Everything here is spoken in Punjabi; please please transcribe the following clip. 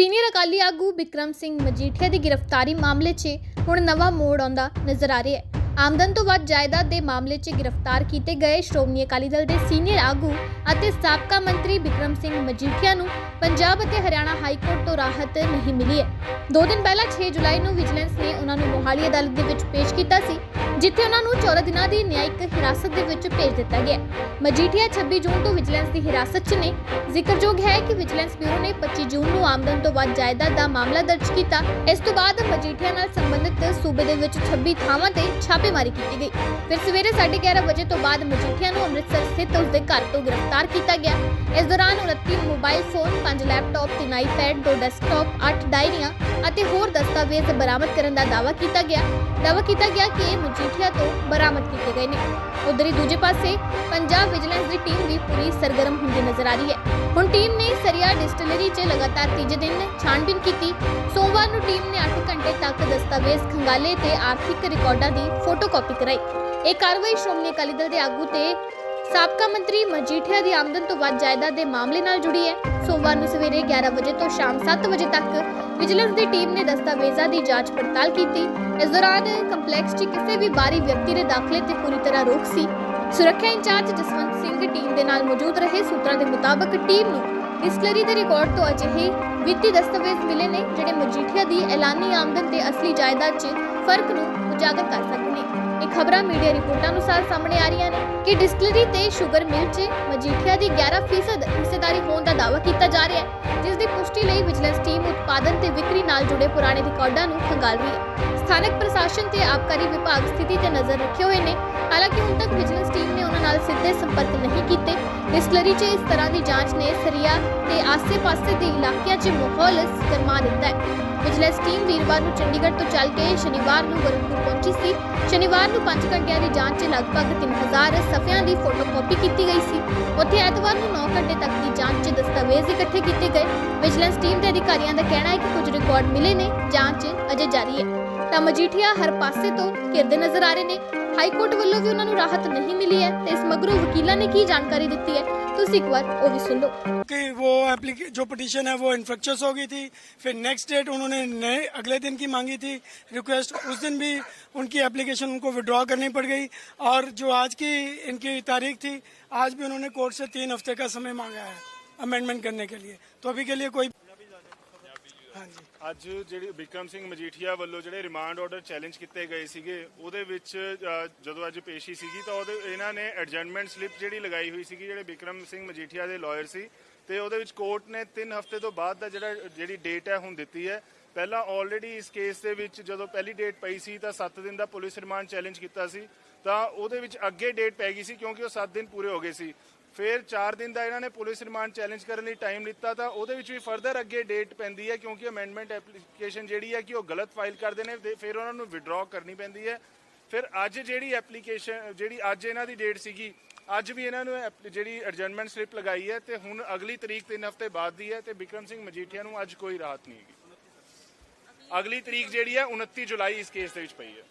ਸੀਨੀਅਰ ਅਕਾਲੀ ਆਗੂ ਬਿਕਰਮ ਸਿੰਘ ਮਜੀਠੀਆ ਦੀ ਗ੍ਰਿਫਤਾਰੀ ਮਾਮਲੇ 'ਚ ਹੁਣ ਨਵਾਂ ਮੋੜ ਆਉਂਦਾ ਨਜ਼ਰ ਆ ਰਿਹਾ ਹੈ। ਆਮਦਨ ਤੋਂ ਵੱਧ ਜਾਇਦਾਦ ਦੇ ਮਾਮਲੇ 'ਚ ਗ੍ਰਿਫਤਾਰ ਕੀਤੇ ਗਏ ਸ਼੍ਰੋਮਣੀ ਅਕਾਲੀ ਦਲ ਦੇ ਸੀਨੀਅਰ ਆਗੂ ਅਤੇ ਸਾਬਕਾ ਮੰਤਰੀ ਬਿਕਰਮ ਸਿੰਘ ਮਜੀਠੀਆ ਨੂੰ ਪੰਜਾਬ ਅਤੇ ਹਰਿਆਣਾ ਹਾਈ ਕੋਰਟ ਤੋਂ ਰਾਹਤ ਨਹੀਂ ਮਿਲੀ ਹੈ। ਦੋ ਦਿਨ ਪਹਿਲਾਂ 6 ਜੁਲਾਈ ਨੂੰ ਵਿਜੀਲੈਂਸ ਨੇ ਉਹਨਾਂ ਨੂੰ ਮੋਹਾਲੀ ਅਦਾਲਤ ਦੇ ਵਿੱਚ ਪੇਸ਼ ਕੀਤਾ ਸੀ, ਜਿੱਥੇ ਉਹਨਾਂ ਨੂੰ 14 ਦਿਨਾਂ ਦੀ ਨਿਆਇਕ ਹਿਰਾਸਤ ਦੇ ਵਿੱਚ ਭੇਜ ਦਿੱਤਾ ਗਿਆ ਮਜੀਠੀਆ 26 ਜੂਨ ਤੋਂ ਵਿਜੀਲੈਂਸ ਦੀ ਹਿਰਾਸਤ 'ਚ ਨੇ। ਜ਼ਿਕਰਯੋਗ ਹੈ ਕਿ ਵਿਜੀਲੈਂਸ ਬਿਊਰੋ ਨੇ 25 ਜੂਨ ਨੂੰ ਆਮਦਨ ਤੋਂ ਵੱਧ ਜਾਇਦਾਦ ਦਾ ਮਾਮਲਾ ਦਰਜ ਕੀਤਾ। ਇਸ ਤੋਂ ਬਾਅਦ ਮਜੀਠੀਆ ਨਾਲ ਸੰਬੰਧਿਤ ਸੂਬੇ ਦੇ ਵਿੱਚ 26 ਥਾਵਾਂ ਤੇ ਛਾਪੇਮਾਰੀ ਕੀਤੀ ਗਈ। ਫਿਰ ਸਵੇਰੇ 11:30 ਵਜੇ ਤੋਂ ਬਾਅਦ ਮਜੀਠੀਆ ਨੂੰ ਅੰਮ੍ਰਿਤਸਰ ਸਥਿਤ ਉਸ ਦੇ ਘਰ ਤੋਂ ਗ੍ਰਿਫਤਾਰ ਕੀਤਾ ਗਿਆ। ਇਸ ਦੌਰਾਨ 29 mobile phone 5 laptop 3 iPad 2 desktop 8 ਡਾਇਰੀਆਂ ਅਤੇ ਹੋਰ ਦਸਤਾਵੇਜ਼ ਬਰਾਮਦ ਕਰਨ ਦਾ ਦਾਅਵਾ ਕੀਤਾ ਗਿਆ। ਦਾਅਵਾ ਕੀਤਾ ਗਿਆ ਕਿ ਇਹ ਮਜੀਠੀਆ ਤੋਂ ਬਰਾਮਦ ਕੀਤੇ ਗਏ ਨੇ। ਉਧਰ ਹੀ ਦੂਜੇ ਪਾਸੇ ਪੰਜਾਬ ਵਿਜੀਲੈਂਸ ਦੀ ਟੀਮ ਵੀ ਪੂਰੀ ਸਰਗਰਮ ਹੁੰਦੀ ਨਜ਼ਰ ਆ ਰਹੀ ਹੈ। ਹੁਣ ਟੀਮ ਨੇ ਸਰੀਆ ਡਿਸਟਿਲਰੀ 'ਚ ਲਗਾਤਾਰ ਤੀਜੇ ਦਿਨ ਛਾਣਬੀਨ ਕੀਤੀ। ਸੋਮਵਾਰ ਨੂੰ ਟੀਮ ਨੇ 8 ਘੰਟੇ ਤੱਕ ਦਸਤਾਵੇਜ਼ ਖੰਗਾਲੇ ਤੇ ਆਰਥਿਕ ਰਿਕਾਰਡਾਂ ਦੀ ਫੋਟੋਕਾਪੀ ਕਰਾਈ। ਇਹ ਕਾਰਵਾਈ ਸ਼੍ਰੋਮਣੀ ਅਕਾਲੀ ਦਲ ਦੇ ਆਗੂ ਤੇ ਸਾਬਕਾ ਮੰਤਰੀ ਮਜੀਠੀਆ ਦੀ ਆਮਦਨ ਤੋਂ ਵੱਧ ਜਾਇਦਾਦ ਦੇ ਮਾਮਲੇ ਨਾਲ ਜੁੜੀ ਹੈ। ਸੋਮਵਾਰ ਨੂੰ ਸਵੇਰੇ 11 ਵਜੇ ਤੋਂ ਸ਼ਾਮ 7 ਵਜੇ ਤੱਕ ਵਿਜੀਲੈਂਸ ਦੀ ਟੀਮ ਨੇ ਦਸਤਾਵੇਜ਼ਾਂ ਦੀ ਜਾਂਚ ਪੜਤਾਲ ਕੀਤੀ। ਇਸ ਦੌਰਾਨ ਕੰਪਲੈਕਸ 'ਚ ਕਿਸੇ ਵੀ ਬਾਹਰੀ ਵਿਅਕਤੀ ਦੇ ਦਾਖਲੇ ਤੇ ਪੂਰੀ ਤਰ੍ਹਾਂ ਰੋਕ ਸੀ। ਸੁਰੱਖਿਆ ਇੰਚਾਰਜ ਜਸਵੰਤ ਸਿੰਘ ਟੀਮ ਦੇ ਨਾਲ ਮੌਜੂਦ ਰਹੇ। ਸੂਤਰਾਂ ਦੇ ਮੁਤਾਬਕ ਟੀਮ ਨੂੰ ਡਿਸਟਲਰੀ ਦੇ ਰਿਕਾਰਡ ਤੋਂ ਅਜਿਹੇ ਵਿੱਤੀ ਦਸਤਾਵੇਜ਼ ਮਿਲੇ ਨੇ ਜਿਹੜੇ ਮਜੀਠੀਆ ਦੀ ਐਲਾਨੀ ਆਮਦਨ ਤੇ ਅਸਲੀ ਜਾਇਦਾਦ 'ਚ ਫ਼ਰਕ ਨੂੰ ਉਜਾਗਰ ਕਰ ਸਕਦੇ ਨੇ। ਇਹ ਖਬਰਾਂ ਮੀਡੀਆ ਰਿਪੋਰਟਾਂ ਅਨੁਸਾਰ ਸਾਹਮਣੇ ਆ ਰਹੀਆਂ ਨੇ ਕਿ ਡਿਸਟਲਰੀ ਤੇ ਸ਼ੂਗਰ ਮਿਲ 'ਚ ਮਜੀਠੀਆ ਦੀ 11% ਹਿੱਸੇਦਾਰੀ ਹੋਣ ਦਾ ਦਾਅਵਾ ਕੀਤਾ ਜਾ ਰਿਹਾ ਹੈ, ਜਿਸ ਦੀ ਪੁਸ਼ਟੀ ਲਈ ਵਿਜੀਲੈਂਸ ਟੀਮ ਉਤਪਾਦਨ ਤੇ ਵਿਕਰੀ ਨਾਲ ਜੁੜੇ ਪੁਰਾਣੇ ਰਿਕਾਰਡਾਂ ਨੂੰ ਖੰਗਾਲ ਰਹੀ ਹੈ। ਸਥਾਨਕ ਪ੍ਰਸ਼ਾਸਨ ਤੇ ਆਬਕਾਰੀ ਵਿਭਾਗ ਸਥਿਤੀ ਤੇ ਨਜ਼ਰ ਰੱਖੇ ਹੋਏ ਨੇ। ਹਾਲਾਂਕਿ ਹੁਣ ਤੱਕ ਵਿਜੀਲੈਂਸ ਟੀਮ ਨੇ ਉਹਨਾਂ ਨਾਲ ਸਿੱਧੇ ਸੰਪਰਕ ਨਹੀਂ ਕੀਤੇ। ਡਿਸਟਲਰੀ 'ਚ ਇਸ ਤਰ੍ਹਾਂ ਦੀ ਜਾਂਚ ਨੇ ਸਰੀਆ ਤੇ ਆਸ-ਪਾਸੇ ਦੇ ਇਲਾਕਿਆਂ 'ਚ ਮਾਹੌਲ ਗਰਮਾ ਦਿੱਤਾ ਹੈ। ਵਿਜੀਲੈਂਸ ਟੀਮ ਵੀਰਵਾਰ ਨੂੰ ਚੰਡੀਗੜ੍ਹ ਤੋਂ ਚੱਲ ਕੇ ਸ਼ਨੀਵਾਰ ਨੂੰ ਗੋਰਖਪੁਰ ਪਹੁੰਚੀ ਸੀ। ਸ਼ਨੀਵਾਰ ਨੂੰ 5 ਘੰਟਿਆਂ ਦੀ ਜਾਂਚ 'ਚ ਲਗਭਗ 3000 ਸਫ਼ਿਆਂ ਦੀ ਫੋਟੋਕਾਪੀ ਕੀਤੀ ਗਈ ਸੀ। ਉੱਥੇ ਐਤਵਾਰ ਨੂੰ 9 ਘੰਟੇ ਤੱਕ ਦੀ ਜਾਂਚ 'ਚ ਦਸਤਾਵੇਜ਼ ਇਕੱਠੇ ਕੀਤੇ ਗਏ। ਵਿਜੀਲੈਂਸ ਟੀਮ ਦੇ ਅਧਿਕਾਰੀਆਂ ਦਾ ਕਹਿਣਾ ਹੈ ਕਿ ਕੁਝ ਰਿਕਾਰਡ ਮਿਲੇ ਨੇ। ਜਾਂਚ ਅਜੇ ਜਾਰੀ ਹੈ। ਤਾਂ ਮਜੀਠੀਆ ਹਰ ਪਾਸੇ ਤੋਂ ਘਿਰਦੇ ਨਜ਼ਰ ਆ ਰਹੇ ਨੇ ਹਾਈ ਕੋਰਟ ਵੱਲੋਂ ਵੀ ਉਹਨਾਂ ਨੂੰ ਰਾਹਤ ਨਹੀਂ ਮਿਲੀ ਹੈ ਤੇ ਇਸ ਮਗਰੋਂ ਵਕੀਲਾਂ ਨੇ ਕੀ ਜਾਣਕਾਰੀ ਦਿੱਤੀ ਹੈ ਤੁਸੀਂ ਇੱਕ ਵਾਰ ਉਹ ਵੀ ਸੁਣ ਲਓ कि वो एप्लीके जो पिटीशन है वो इन्फ्रक्चर्स हो गई थी फिर नेक्स्ट डेट उन्होंने नए अगले दिन की मांगी थी रिक्वेस्ट उस दिन भी उनकी एप्लीकेशन उनको विड्रॉ करनी पड़ गई और जो आज की इनकी तारीख थी आज भी उन्होंने कोर्ट से तीन हफ्ते का समय मांगा है अमेंडमेंट करने के लिए तो अभी के लिए कोई ਹਾਂਜੀ। ਅੱਜ ਜਿਹੜੀ ਬਿਕਰਮ ਸਿੰਘ ਮਜੀਠੀਆ ਵੱਲੋਂ ਜਿਹੜੇ ਰਿਮਾਂਡ ਆਰਡਰ ਚੈਲੰਜ ਕੀਤੇ ਗਏ ਸੀਗੇ ਉਹਦੇ ਵਿੱਚ ਅ, ਜਦੋਂ ਅੱਜ ਪੇਸ਼ੀ ਸੀਗੀ ਤਾਂ ਉਹਦੇ ਇਹਨਾਂ ਨੇ ਐਡਜਸਟਮੈਂਟ ਸਲਿੱਪ ਜਿਹੜੀ ਲਗਾਈ ਹੋਈ ਸੀਗੀ ਜਿਹੜੇ ਬਿਕਰਮ ਸਿੰਘ ਮਜੀਠੀਆ ਦੇ ਲਾਇਰ ਸੀ ਤੇ ਉਹਦੇ ਵਿੱਚ ਕੋਰਟ ਨੇ 3 ਹਫ਼ਤੇ ਤੋਂ ਬਾਅਦ ਦਾ ਜਿਹੜਾ ਜਿਹੜੀ ਡੇਟ ਹੈ ਹੁਣ ਦਿੱਤੀ ਹੈ। ਪਹਿਲਾਂ ਆਲਰੇਡੀ ਇਸ ਕੇਸ ਦੇ ਵਿੱਚ ਜਦੋਂ ਪਹਿਲੀ ਡੇਟ ਪਈ ਸੀ ਤਾਂ 7 ਦਿਨ ਦਾ ਪੁਲਿਸ ਰਿਮਾਂਡ ਚੈਲੰਜ ਕੀਤਾ ਸੀ ਤਾਂ ਉਹਦੇ ਵਿੱਚ ਅੱਗੇ ਡੇਟ ਪੈ ਗਈ ਸੀ ਕਿਉਂਕਿ ਉਹ 7 ਦਿਨ ਪੂਰੇ ਹੋ ਗਏ ਸੀ। ਫਿਰ 4 ਦਿਨ ਦਾ ਇਹਨਾਂ ਨੇ ਪੁਲਿਸ ਰਿਮਾਂਡ ਚੈਲੰਜ ਕਰਨ ਲਈ ਟਾਈਮ ਲਿੱਤਾ ਤਾਂ ਉਹਦੇ ਵਿੱਚ ਵੀ ਫਰਦਰ ਅੱਗੇ ਡੇਟ ਪੈਂਦੀ ਹੈ ਕਿਉਂਕਿ ਅਮੈਂਡਮੈਂਟ ਐਪਲੀਕੇਸ਼ਨ ਜਿਹੜੀ ਹੈ ਕਿ ਉਹ ਗਲਤ ਫਾਈਲ ਕਰਦੇ ਨੇ ਫਿਰ ਉਹਨਾਂ ਨੂੰ ਵਿਡਰਾਅ ਕਰਨੀ ਪੈਂਦੀ ਹੈ। ਫਿਰ ਅੱਜ ਜਿਹੜੀ ਐਪਲੀਕੇਸ਼ਨ ਜਿਹੜੀ ਅੱਜ ਇਹਨਾਂ ਦੀ ਡੇਟ ਸੀਗੀ, ਅੱਜ ਵੀ ਇਹਨਾਂ ਨੂੰ ਐਪ- ਜਿਹੜੀ ਐਡਜਸਟਮੈਂਟ ਸਲਿੱਪ ਲਗਾਈ ਹੈ ਤੇ ਹੁਣ ਅਗਲੀ ਤਰੀਕ 3 ਹਫ਼ਤੇ ਬਾਅਦ ਦੀ ਹੈ ਤੇ ਬਿਕਰਮ ਸਿੰਘ ਮਜੀਠੀਆ ਨੂੰ ਅੱਜ ਕੋਈ ਰਾਹਤ ਨਹੀਂ ਹੈਗੀ। ਅਗਲੀ ਤਰੀਕ ਜਿਹੜੀ ਹੈ 29 ਜੁਲਾਈ ਇਸ ਕੇਸ ਦੇ ਵਿੱਚ ਪਈ ਹੈ।